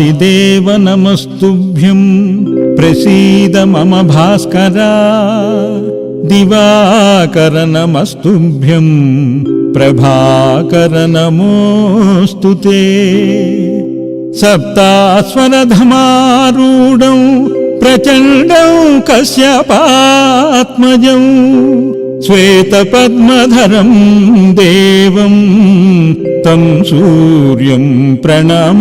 आदिदेव नमस्तुभ्यं प्रसीद मम भास्करा दिवाकर नमस्तुभ्यं प्रभाकर नमोऽस्तु ते सप्तास्वरधमारूढौ प्रचण्डौ कश्यपात्मजौ శ్వేతపద్మధరం దేవం తం సూర్యం ప్రణమామ్యహం.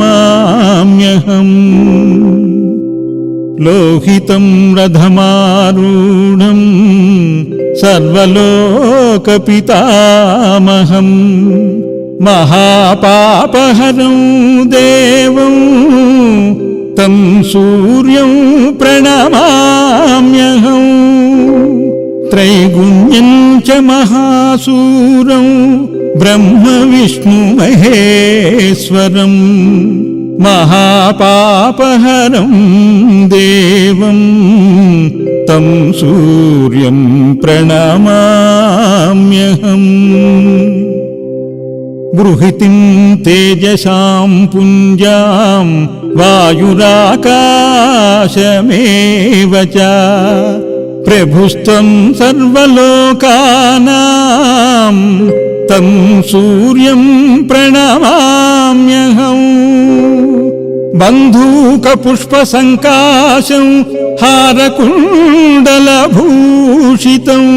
లోహితం రథమారూఢం సర్వలోకపితామహం. మహాపాపహరం దేవం తం సూర్యం ప్రణమామ్యహం. त्रैगुण्यं च महासूरं ब्रह्म विष्णुमहेश्वरम् महापापहरं देवं तं सूर्यं प्रणमाम्यहम् बृहितिं तेजसां पुञ्जां वायुराकाशमेव च प्रभुस्त्वं सर्वलोकानां तं सूर्यं प्रणमाम्यहम् बन्धूकपुष्पसङ्काशं हारकुण्डलभूषितम्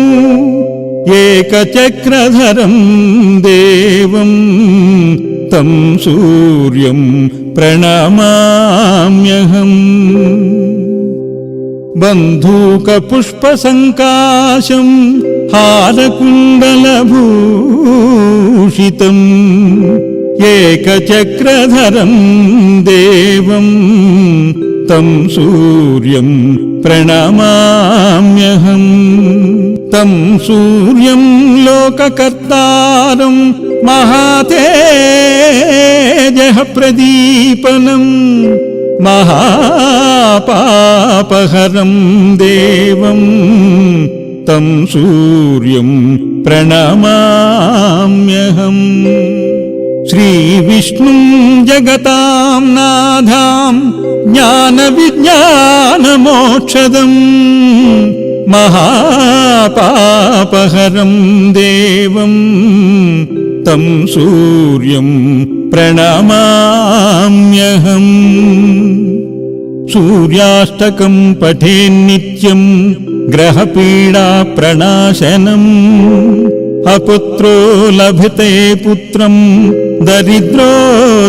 एकचक्रधरं देवं तं सूर्यं प्रणमाम्यहम् बन्धूकपुष्पसङ्काशं हारकुण्डलभूषितम् एकचक्रधरं देवं तं सूर्यं प्रणमाम्यहम् तं सूर्यं लोककर्तारं महातेजः प्रदीपनम् महापापहरं देवं तं सूर्यं प्रणमाम्यहम्। श्रीविष्णुं जगतां नाधां ज्ञानविज्ञानमोक्षदम्। महापापहरं देवं तं सूर्यं प्रणमाम्यहम् सूर्याष्टकं पठेन्नित्यं ग्रहपीडाप्रणाशनम् अपुत्रो लभते पुत्रं दरिद्रो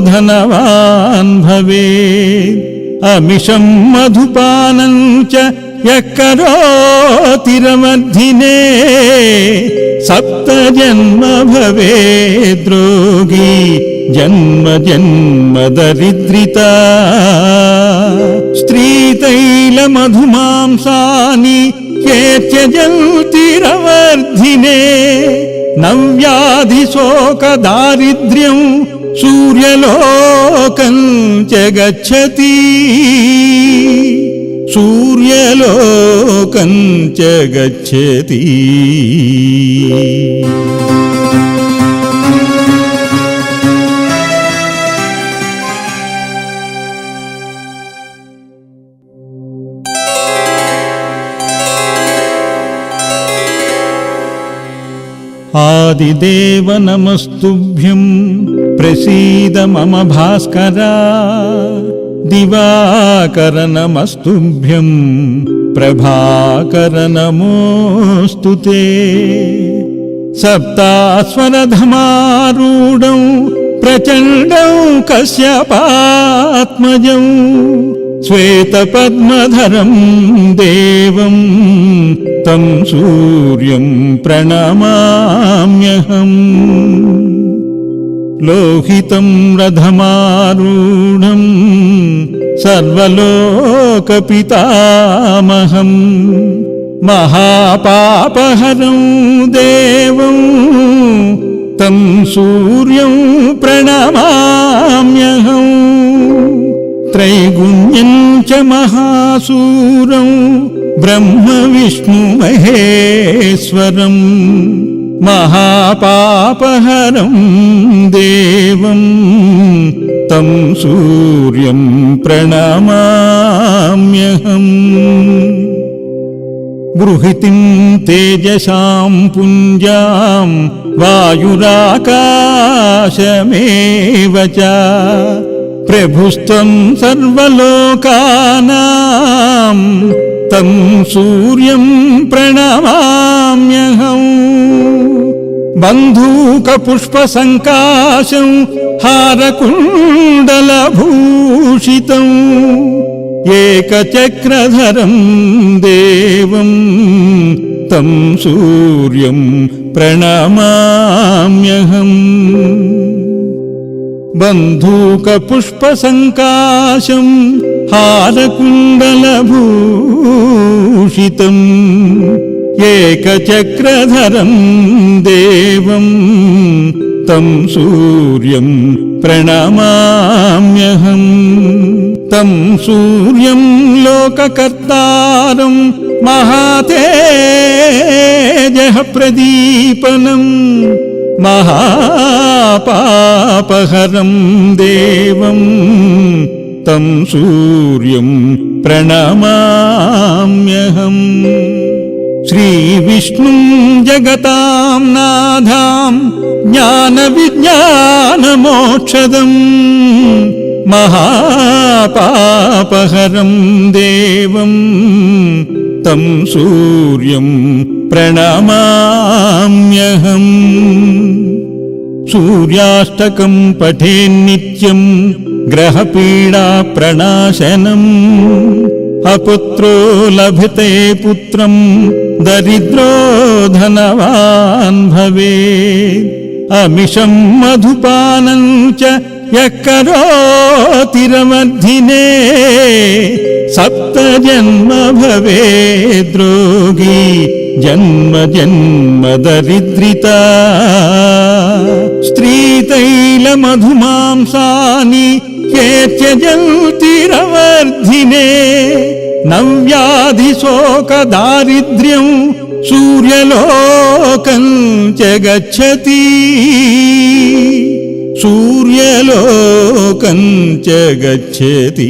धनवान् भवेत् अमिषं मधुपानं च यः करोतिरमर्धिने सप्तजन्म भवेद्रोगी జన్మ జన్మ దరిద్రిత. స్త్రీతైల మధుమాంసాని కేత్యజల్తిరవర్ధినే. నవ్యాధిశోక దారిద్ర్యం సూర్యలోకం గచ్చతి సూర్యలోకం గచ్చతి ఆదిదేవ నమస్తుభ్యం ప్రసీద మమ భాస్కరా దివాకర నమస్తుభ్యం ప్రభాకర నమోస్తు సప్తాస్వరధమారూఢం ప్రచండం కశ్యపాత్మజం श्वेतपद्मधरं देवं तं सूर्यं प्रणमाम्यहम् लोहितं रथमारूढं सर्वलोकपितामहम् महापापहरं देवं तं सूर्यं प्रणमाम्यहम् त्रैगुण्यं च महासूरं ब्रह्म विष्णुमहेश्वरम् महापापहरं देवं तं सूर्यं प्रणमाम्यहम् बृहितिं तेजसां पुञ्जां वायुराकाशमेव च प्रभुस्त्वं सर्वलोकानां तं सूर्यं प्रणमाम्यहम् बन्धूकपुष्पसङ्काशं हारकुण्डलभूषितम् एकचक्रधरं देवं तं सूर्यं प्रणमाम्यहम् बन्धूकपुष्पसङ्काशं हारकुण्डलभूषितम् एकचक्रधरं देवं तं सूर्यं प्रणमाम्यहम् तं सूर्यं लोककर्तारं महातेजः प्रदीपनम् महापापहरं देवं तं सूर्यं प्रणमाम्यहम्। श्रीविष्णुं जगतां नाधां ज्ञानविज्ञानमोक्षदम्। महापापहरं देवं तं सूर्यं प्रणमाम्यहम् सूर्याष्टकं पठेन्नित्यं ग्रहपीडाप्रणाशनम् अपुत्रो लभते पुत्रं दरिद्रो धनवान् भवेत् अमिषं मधुपानं च यः करोतिरमर्धिने सप्तजन्म भवेद्रोगी జన్మ జన్మ దరిద్రిత స్త్రీతైల మధుమాంసాని కేర్చజల్తిరవర్ధినే నవ్యాధి శోక దారిద్ర్యం సూర్యలోకం గచ్చతి సూర్యలోకం గచ్చతి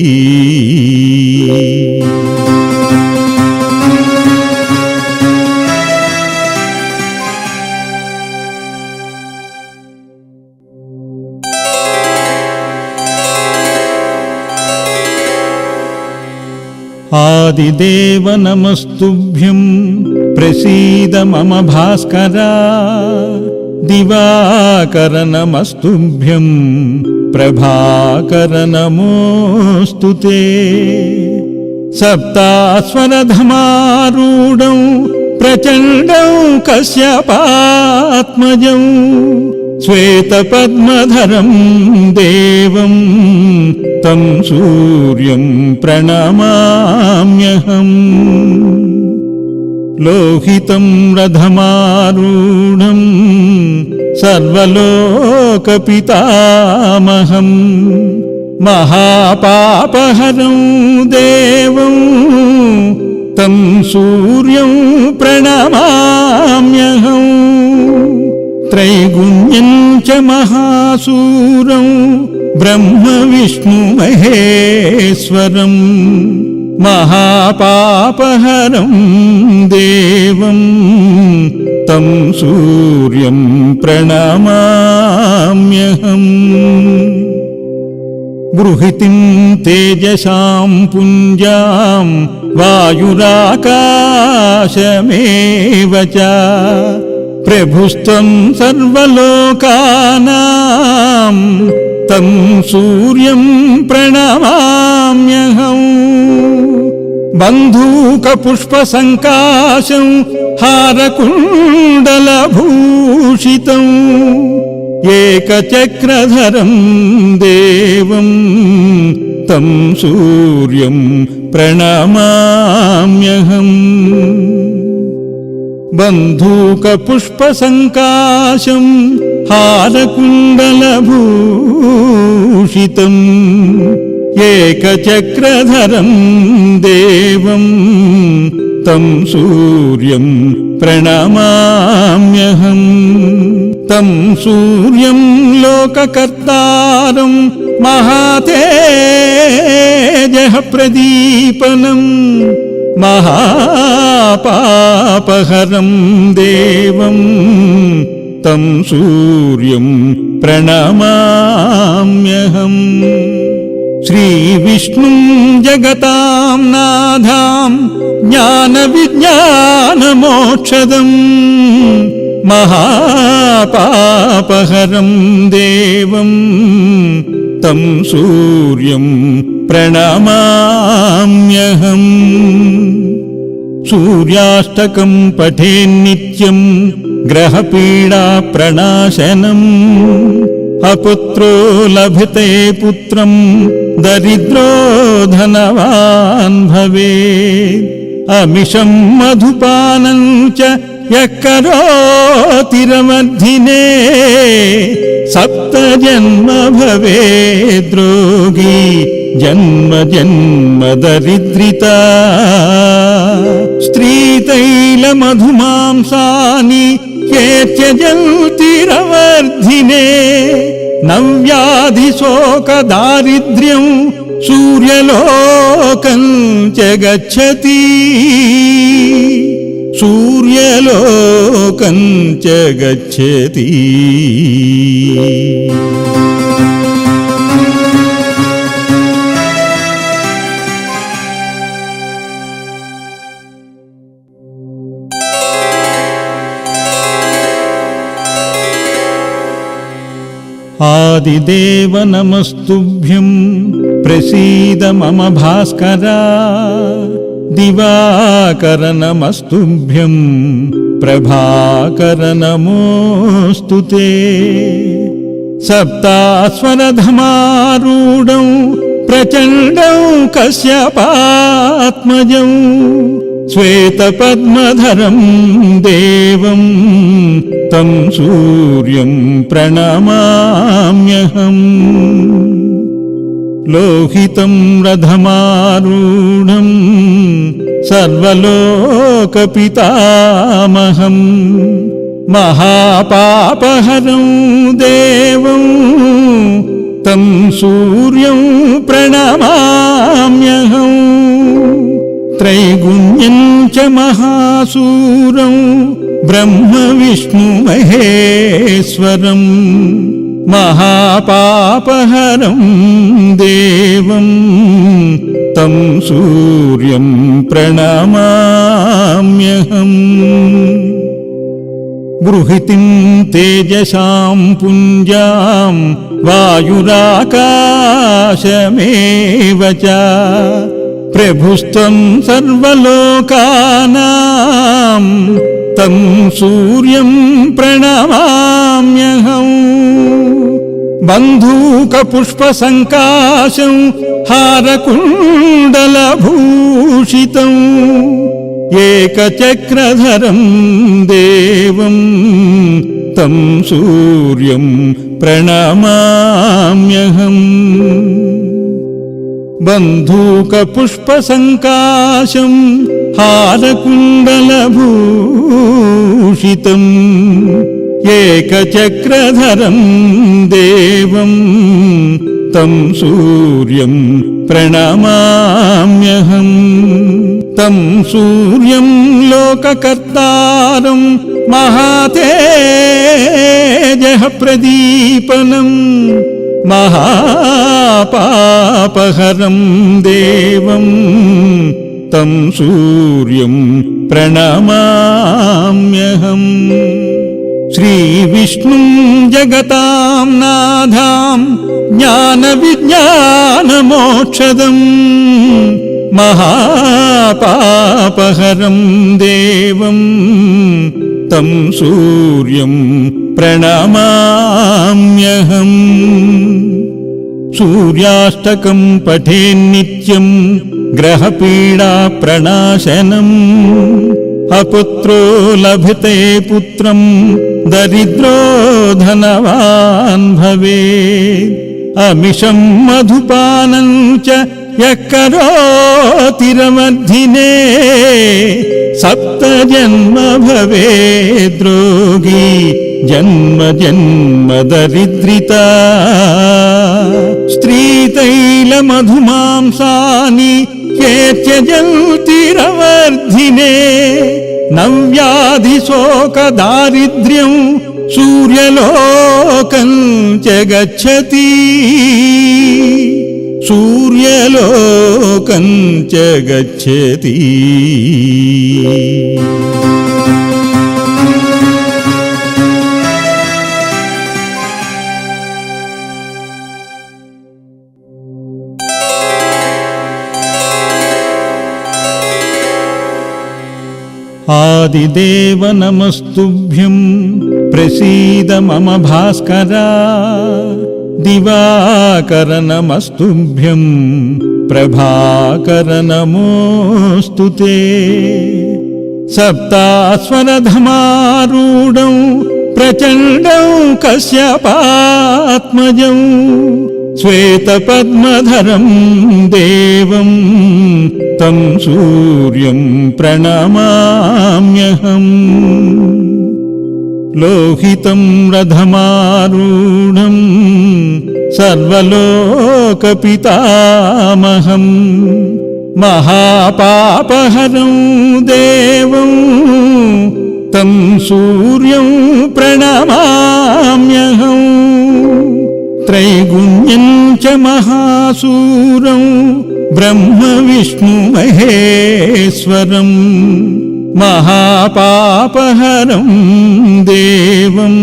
आदिदेव नमस्तुभ्यं प्रसीद मम भास्करा दिवाकर नमस्तुभ्यं प्रभाकर नमोऽस्तु ते। सप्तास्वरधमारूढौ प्रचण्डौ कश्यपात्मजौ श्वेतपद्मधरं देवं तं सूर्यं प्रणमाम्यहम् लोहितं रथमारूढं सर्वलोकपितामहम् महापापहरं देवं तं सूर्यं प्रणमाम्यहम् त्रैगुण्यं च महासूरं ब्रह्मविष्णुमहेश्वरम् महापापहरं देवं तं सूर्यं प्रणमाम्यहम् बृहितिं तेजसां पुञ्जां वायुराकाशमेव च प्रभुस्त्वं सर्वलोकानां तं सूर्यं प्रणमाम्यहम् बन्धूकपुष्पसङ्काशं हारकुण्डलभूषितम् एकचक्रधरं देवं तं सूर्यं प्रणमाम्यहम् बन्धूकपुष्पसङ्काशं हारकुण्डलभूषितम् एकचक्रधरं देवं तं सूर्यं प्रणमाम्यहम् तं सूर्यं लोककर्तारं महातेजः प्रदीपनम् महापापहरं देवं तं सूर्यं प्रणमाम्यहम्। श्रीविष्णुं जगतां नाधां ज्ञानविज्ञानमोक्षदम् महापापहरं देवं तं सूर्यं प्रणमाम्यहम् सूर्याष्टकं पठेन्नित्यं ग्रहपीडाप्रणाशनम् अपुत्रो लभते पुत्रं दरिद्रो धनवान् भवेत् अमिषं मधुपानं च ఎక్కడో తిరమధ్యనే సప్తజన్మ భవే ద్రోగి జన్మ జన్మ దరిద్రిత. స్త్రీ స్త్రీతైల మధుమాంసాని కేత్యజల్తిరవర్ధినే నవ్యాధి శోక దారిద్ర్యం సూర్యలోకం చ గచ్చతి. సూర్యలోకంచ గచ్చతి ఆదిదేవ నమస్తుభ్యం ప్రసీద మమ భాస్కరా. प्रभाकर नमोऽस्तु ते सप्तास्वरधमारूढौ प्रचण्डौ कश्यपात्मजौ श्वेतपद्मधरं देवं तं सूर्यं प्रणमाम्यहम् लोहितं रथमारूढं सर्वलोकपितामहम् महापापहरं देवं तं सूर्यं प्रणमाम्यहम् त्रैगुण्यं च महासूरं ब्रह्मविष्णुमहेश्वरम् महापापहरं देवं तं सूर्यं प्रणमाम्यहम्। बृहतिं तेजसां पुञ्जां वायुराकाशमेव च प्रभुस्त्वं सर्वलोकानां तं सूर्यं प्रणमाम्यहम् बन्धूकपुष्पसङ्काशं हारकुण्डलभूषितम् एकचक्रधरं देवं तं सूर्यं प्रणमाम्यहम् बन्धूकपुष्पसङ्काशं हारकुण्डलभूषितम् ഏകചക്രധരം ദേവം തം സൂര്യം പ്രണമാമ്യഹം. തം സൂര്യം ലോകകർത്താരം മഹാതേജ പ്രദീപനം മഹാപാപഹരം ദേവം തം സൂര്യം പ്രണമാമ്യഹം. श्रीविष्णुं जगतां नाधां ज्ञानविज्ञानमोक्षदम् महापापहरं देवं तं सूर्यं प्रणमाम्यहम् सूर्याष्टकं पठेन्नित्यं ग्रहपीडाप्रणाशनम् अपुत्रो लभते पुत्रं दरिद्रो धनवान् भवेत् अमिषं मधुपानं च यः करोतिरमर्धिने सप्तजन्म भवेद्रोगी जन्म जन्म दरिद्रिता स्त्रीतैलमधुमांसानि केत्य जल्तिरवर्धिने నవ్యాధిశోక దారిద్ర్యం సూర్యలోకం చ సూర్యలోకం చ आदिदेव नमस्तुभ्यं प्रसीद मम भास्करा दिवाकर नमस्तुभ्यं प्रभाकर नमोऽस्तु ते। सप्तास्वरधमारूढौ प्रचण्डौ कस्यापात्मजौ శ్వేతపద్మధరం దేవం తం సూర్యం ప్రణమామ్యహం. లోహితం రథమారూఢం సర్వలోకపితామహం. మహాపాపహరం దేవం తం సూర్యం ప్రణమామ్యహం. त्रैगुण्यं च महासूरं ब्रह्म विष्णु महेश्वरम् महापापहरं देवं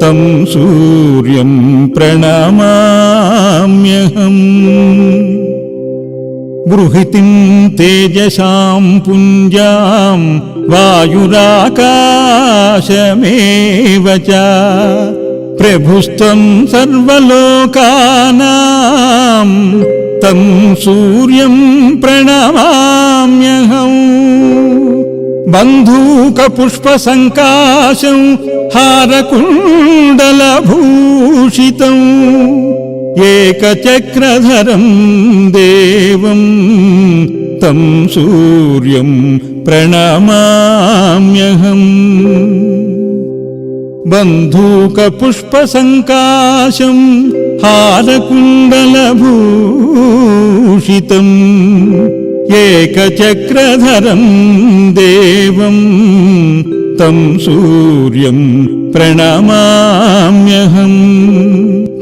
तं सूर्यं प्रणमाम्यहम्। बृहतिं तेजसां पुञ्जां वायुराकाशमेव च प्रभुस्त्वं सर्वलोकानां तं सूर्यं प्रणमाम्यहम् बन्धूकपुष्पसङ्काशं हारकुण्डलभूषितम् एकचक्रधरं देवं तं सूर्यं प्रणमाम्यहम् बन्धूकपुष्पसङ्काशं हारकुण्डलभूषितम् एकचक्रधरं देवं तं सूर्यं प्रणमाम्यहम्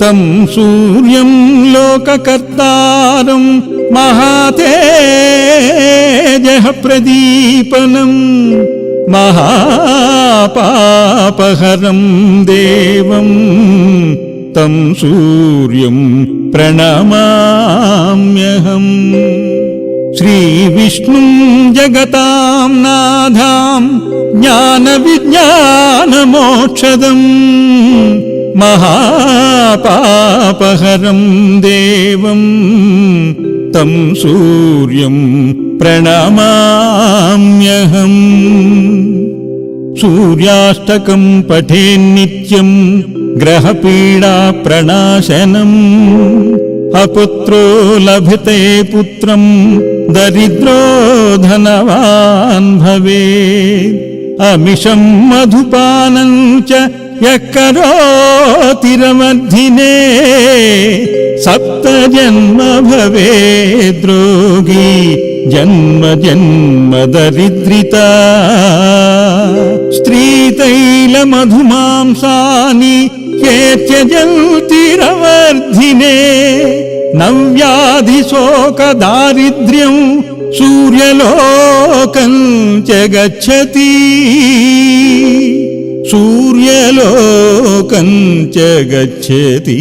तं सूर्यं लोककर्तारं महातेजः प्रदीपनम् महापापहरं देवं तं सूर्यं प्रणमाम्यहम् श्रीविष्णुं जगतां नाधां ज्ञानविज्ञानमोक्षदम् महापापहरं देवं तं सूर्यं प्रणमाम्यहम्। सूर्याष्टकं पठेन्नित्यं ग्रहपीडाप्रणाशनम् अपुत्रो लभते पुत्रं दरिद्रो धनवान् भवेत्। अमिषं मधुपानं च ఎక్కడో తిరమధ్యనే సప్తజన్మ భవే ద్రోగి జన్మ జన్మ దరిద్రిత. స్త్రీ స్త్రీతైల మధుమాంసాని నవ్యాధి శోక దారిద్ర్యం సూర్యలోకం చ గచ్చతి. సూర్యలోకంచగచ్చతి